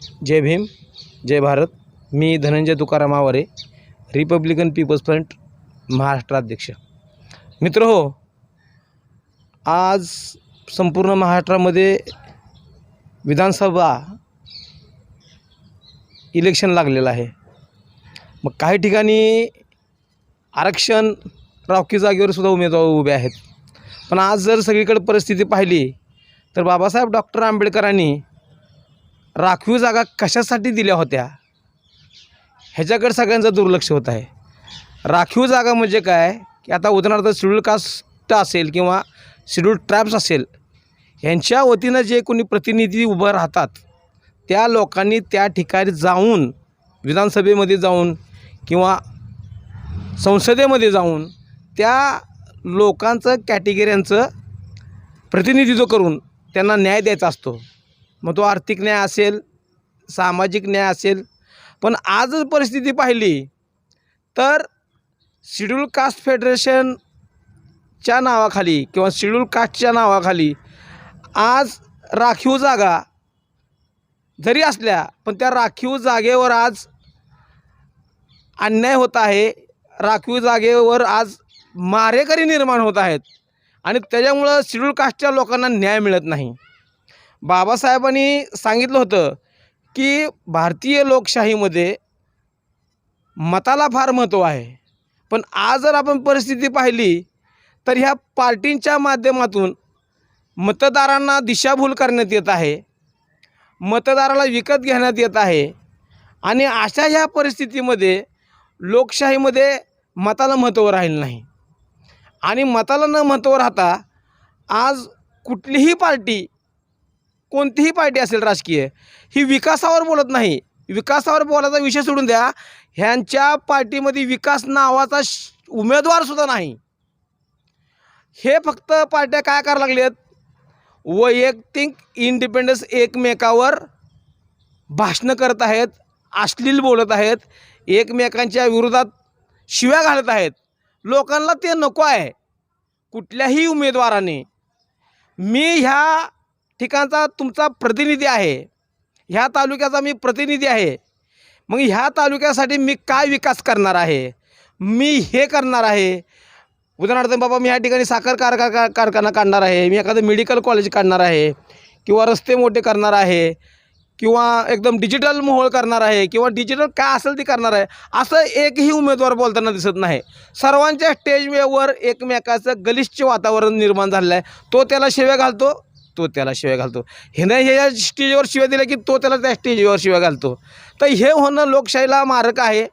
जय भीम जय भारत. मी Dhananjay Tukaram Aware Republican People's Front महाराष्ट्राध्यक्ष. मित्र हो आज संपूर्ण महाराष्ट्रामध्ये विधानसभा इलेक्शन लागलेलं आहे. मग काही ठिकाणी आरक्षण रावकी जागेवर सुद्धा उमेदवार उभे आहेत. पण आज जर सगळीकडे परिस्थिती पाहिली तर बाबासाहेब डॉक्टर आंबेडकरांनी राखीव जागा कशासाठी दिल्या होत्या? ह्याच्याकडे सगळ्यांचं दुर्लक्ष होत आहे. राखीव जागा म्हणजे काय? की आता उदाहरणार्थ शेड्यूल कास्ट असेल किंवा शेड्यूल ट्राब्स असेल यांच्या वतीनं जे कोणी प्रतिनिधी उभं राहतात त्या लोकांनी त्या ठिकाणी जाऊन विधानसभेमध्ये जाऊन किंवा संसदेमध्ये जाऊन त्या लोकांचं कॅटेगऱ्यांचं प्रतिनिधित्व करून त्यांना न्याय द्यायचा असतो. मग तो आर्थिक न्याय असेल सामाजिक न्याय असेल. पण आज परिस्थिती पाहिली तर शेड्यूल कास्ट फेडरेशनच्या नावाखाली किंवा शेड्यूल कास्टच्या नावाखाली आज राखीव जागा जरी असल्या पण त्या राखीव जागेवर आज अन्याय होत आहे. राखीव जागेवर आज मारेकरी निर्माण होत आहेत. आणि त्याच्यामुळं शेड्यूल कास्टच्या लोकांना न्याय मिळत नाही. बाबासाहेबांनी सांगितलं होतं की भारतीय लोकशाहीमध्ये मताला फार महत्त्व आहे. पण आज जर आपण परिस्थिती पाहिली तर ह्या पार्टींच्या माध्यमातून मतदारांना दिशाभूल करण्यात येत आहे मतदाराला विकत घेण्यात येत आहे आणि अशा ह्या परिस्थितीमध्ये लोकशाहीमध्ये मताला महत्त्व राहिलं नाही. आणि मताला न महत्त्व राहता आज कुठलीही पार्टी कोणतीही पार्टी असेल राजकीय ही विकासावर बोलत नाही. विकासावर बोलायचा विषय सोडून द्या. ह्यांच्या पार्टीमध्ये विकास नावाचा श उमेदवारसुद्धा नाही. हे फक्त पार्ट्या काय करायला लागल्यात वैयक्तिक इंडिपेंडन्स एकमेकावर भाषणं करत आहेत अश्लील बोलत आहेत एकमेकांच्या विरोधात शिव्या घालत आहेत. लोकांना ते नको आहे. कुठल्याही उमेदवाराने मी ह्या ठिकाणचा तुमचा प्रतिनिधी आहे. ह्या तालुक्याचा मी प्रतिनिधी आहे. मग ह्या तालुक्यासाठी मी काय विकास करणार आहे? मी हे करणार आहे. उदाहरणार्थ बाबा मी ह्या ठिकाणी साखर कारखा का कारखाना काढणार आहे. मी एखादं मेडिकल कॉलेज काढणार आहे. किंवा रस्ते मोठे करणार आहे. किंवा एकदम डिजिटल मोहोळ करणार आहे. किंवा डिजिटल काय असेल ते करणार आहे. असं एकही उमेदवार बोलताना दिसत नाही. सर्वांच्या स्टेजवेवर एकमेकाचं गलिच्छ वातावरण निर्माण झालेलं आहे. तो त्याला शेव्या घालतो तो त्याला शिव्या घालतो. हे नाही हे या स्टेजवर शिव्या दिल्या की तो त्याला त्या स्टेजवर शिव्या घालतो. तर हे होणं लोकशाहीला मारक आहे.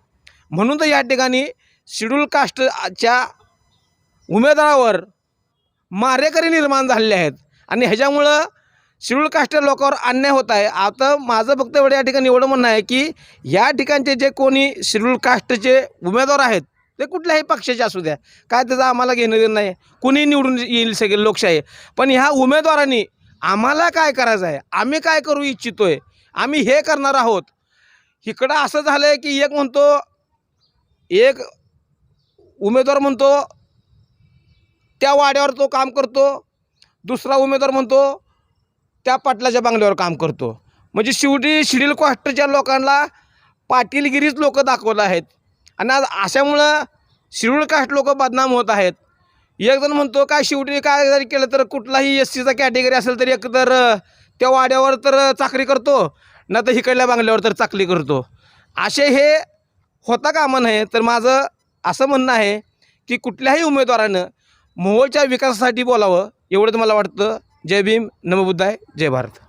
म्हणून तर या ठिकाणी शेड्यूल कास्टच्या उमेदवारावर मारेकरी निर्माण झालेले आहेत. आणि ह्याच्यामुळं शेड्यूल कास्ट लोकांवर अन्याय होत आहे. आता माझं फक्त एवढं या ठिकाणी एवढं म्हणणं आहे की या ठिकाणचे जे कोणी शेड्यूल कास्टचे उमेदवार आहेत ते कुठल्याही पक्षाचे असू द्या. काय त्याचं आम्हाला घेणं देणं नाही. कुणी निवडून येईल सगळे लोकशाही. पण ह्या उमेदवारांनी आम्हाला काय करायचं आहे? आम्ही काय करू इच्छितो आहे आम्ही हे करणार आहोत. इकडं असं झालं आहे की एक म्हणतो एक उमेदवार म्हणतो त्या वाड्यावर तो काम करतो. दुसरा उमेदवार म्हणतो त्या पाटलाच्या बांगल्यावर काम करतो. म्हणजे शेवटी शिडील कास्टच्या लोकांना पाटीलगिरीच लोक दाखवलं आहेत. आणि आज अशामुळं शिरूळ कास्ट लोक बदनाम होत आहेत. एकजण म्हणतो काय शेवटी काय जरी केलं तर कुठलाही एस सीचा कॅटेगरी असेल तर एक तर त्या वाड्यावर तर चाकरी करतो ना तर हिकडल्या बांगल्यावर तर चाकरी करतो. असे हे होता कामा नये. तर माझं असं म्हणणं आहे की कुठल्याही उमेदवारानं मोहोळच्या विकासासाठी बोलावं एवढंच मला वाटतं. जय भीम नमबुद्धाय जय भारत.